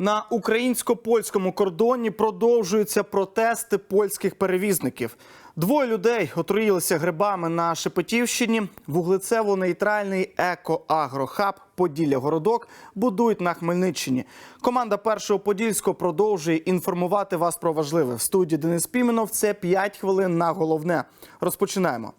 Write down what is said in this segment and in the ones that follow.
На українсько-польському кордоні продовжуються протести польських перевізників. Двоє людей отруїлися грибами на Шепетівщині. Вуглецево-нейтральний еко-агрохаб Поділля Городок будують на Хмельниччині. Команда першого подільського продовжує інформувати вас про важливе. В студії Денис Піменов це 5 хвилин на головне. Розпочинаємо.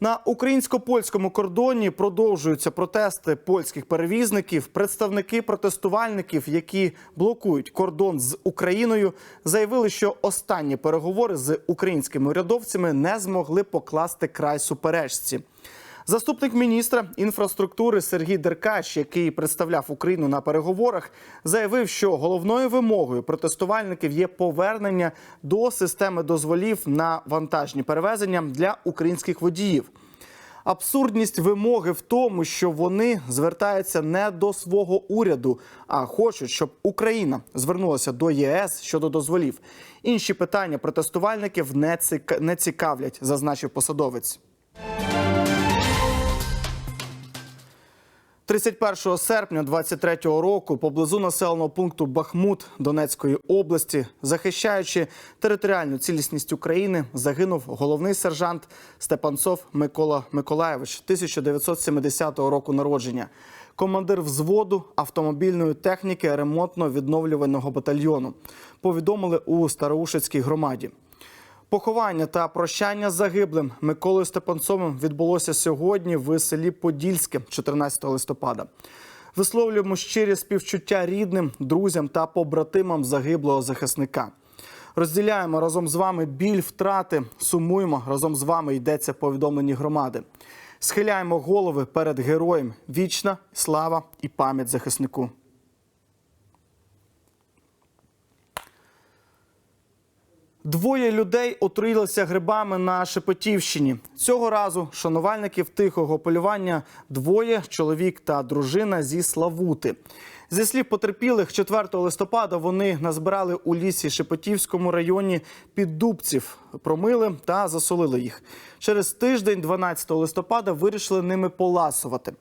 На українсько-польському кордоні продовжуються протести польських перевізників. Представники протестувальників, які блокують кордон з Україною, заявили, що останні переговори з українськими урядовцями не змогли покласти край суперечці. Заступник міністра інфраструктури Сергій Деркач, який представляв Україну на переговорах, заявив, що головною вимогою протестувальників є повернення до системи дозволів на вантажні перевезення для українських водіїв. Абсурдність вимоги в тому, що вони звертаються не до свого уряду, а хочуть, щоб Україна звернулася до ЄС щодо дозволів. Інші питання протестувальників не цікавлять, зазначив посадовець. 31 серпня 23-го року поблизу населеного пункту Бахмут Донецької області, захищаючи територіальну цілісність України, загинув головний сержант Степанцов Микола Миколаєвич 1970 року народження, командир взводу автомобільної техніки ремонтно-відновлювального батальйону. Повідомили у Староушицькій громаді. Поховання та прощання загиблим Миколою Степанцовим відбулося сьогодні в селі Подільське, 14 листопада. Висловлюємо щирі співчуття рідним, друзям та побратимам загиблого захисника. Розділяємо разом з вами біль втрати, сумуємо разом з вами йдеться повідомлені громади. Схиляємо голови перед героєм. Вічна слава і пам'ять захиснику. Двоє людей отруїлися грибами на Шепетівщині. Цього разу шанувальників тихого полювання двоє чоловік та дружина зі Славути. Зі слів потерпілих, 4 листопада вони назбирали у лісі Шепетівському районі піддубців, промили та засолили їх. Через тиждень, 12 листопада, вирішили ними поласувати.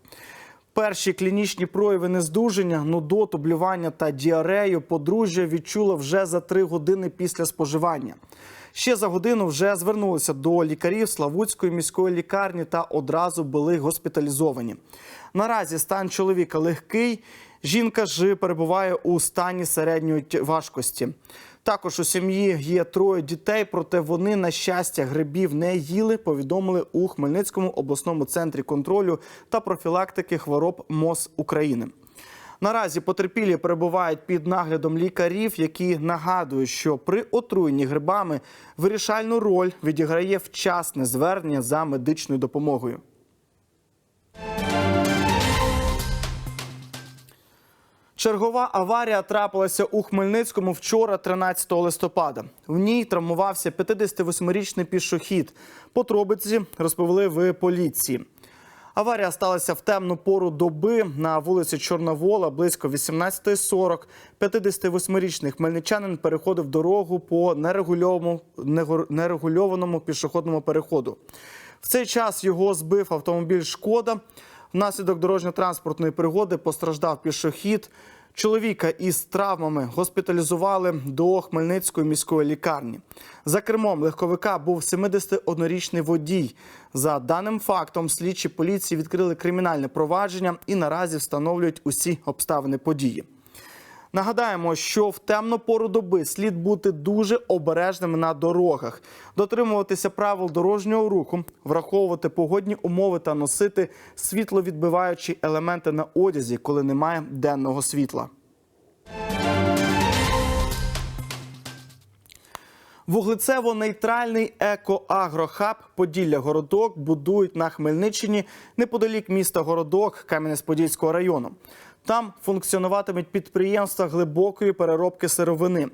Перші клінічні прояви нездужання, нудоту, блювання та діарею подружжя відчуло вже за три години після споживання. Ще за годину вже звернулися до лікарів Славутської міської лікарні та одразу були госпіталізовані. Наразі стан чоловіка легкий. Жінка ж перебуває у стані середньої важкості. Також у сім'ї є троє дітей, проте вони, на щастя, грибів не їли. Повідомили у Хмельницькому обласному центрі контролю та профілактики хвороб МОЗ України. Наразі потерпілі перебувають під наглядом лікарів, які нагадують, що при отруєнні грибами вирішальну роль відіграє вчасне звернення за медичною допомогою. Чергова аварія трапилася у Хмельницькому вчора, 13 листопада. В ній травмувався 58-річний пішохід. Подробиці розповіли в поліції. Аварія сталася в темну пору доби на вулиці Чорновола близько 18.40. 58-річний хмельничанин переходив дорогу по нерегульованому пішохідному переходу. В цей час його збив автомобіль Шкода. Внаслідок дорожньо-транспортної пригоди постраждав пішохід. Чоловіка із травмами госпіталізували до Хмельницької міської лікарні. За кермом легковика був 71-річний водій. За даним фактом, слідчі поліції відкрили кримінальне провадження і наразі встановлюють усі обставини події. Нагадаємо, що в темну пору доби слід бути дуже обережними на дорогах, дотримуватися правил дорожнього руху, враховувати погодні умови та носити світловідбиваючі елементи на одязі, коли немає денного світла. Вуглецево-нейтральний еко-агрохаб Поділля Городок будують на Хмельниччині неподалік міста Городок Кам'янець-Подільського району. Там функціонуватимуть підприємства глибокої переробки сировини.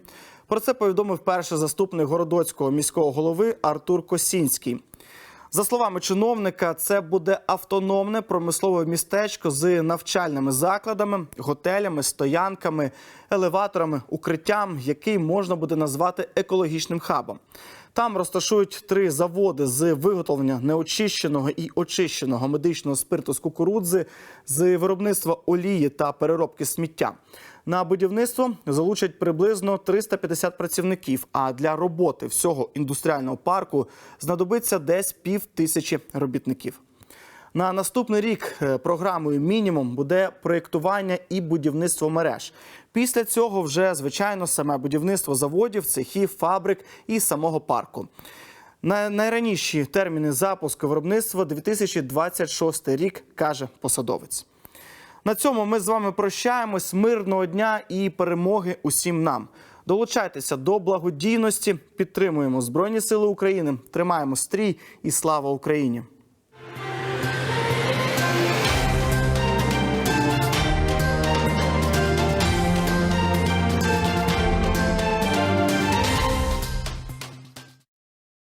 Про це повідомив перший заступник городоцького міського голови Артур Косінський. За словами чиновника, це буде автономне промислове містечко з навчальними закладами, готелями, стоянками, елеваторами, укриттям, який можна буде назвати екологічним хабом. Там розташують три заводи з виготовлення неочищеного і очищеного медичного спирту з кукурудзи, з виробництва олії та переробки сміття. На будівництво залучать приблизно 350 працівників. А для роботи всього індустріального парку знадобиться десь пів тисячі робітників. На наступний рік е, програмою мінімум буде проєктування і будівництво мереж. Після цього вже звичайно саме будівництво заводів, цехів, фабрик і самого парку. На найраніші терміни запуску виробництва 2026 рік, каже посадовець. На цьому ми з вами прощаємось. Мирного дня і перемоги усім нам. Долучайтеся до благодійності, підтримуємо Збройні Сили України, тримаємо стрій і слава Україні!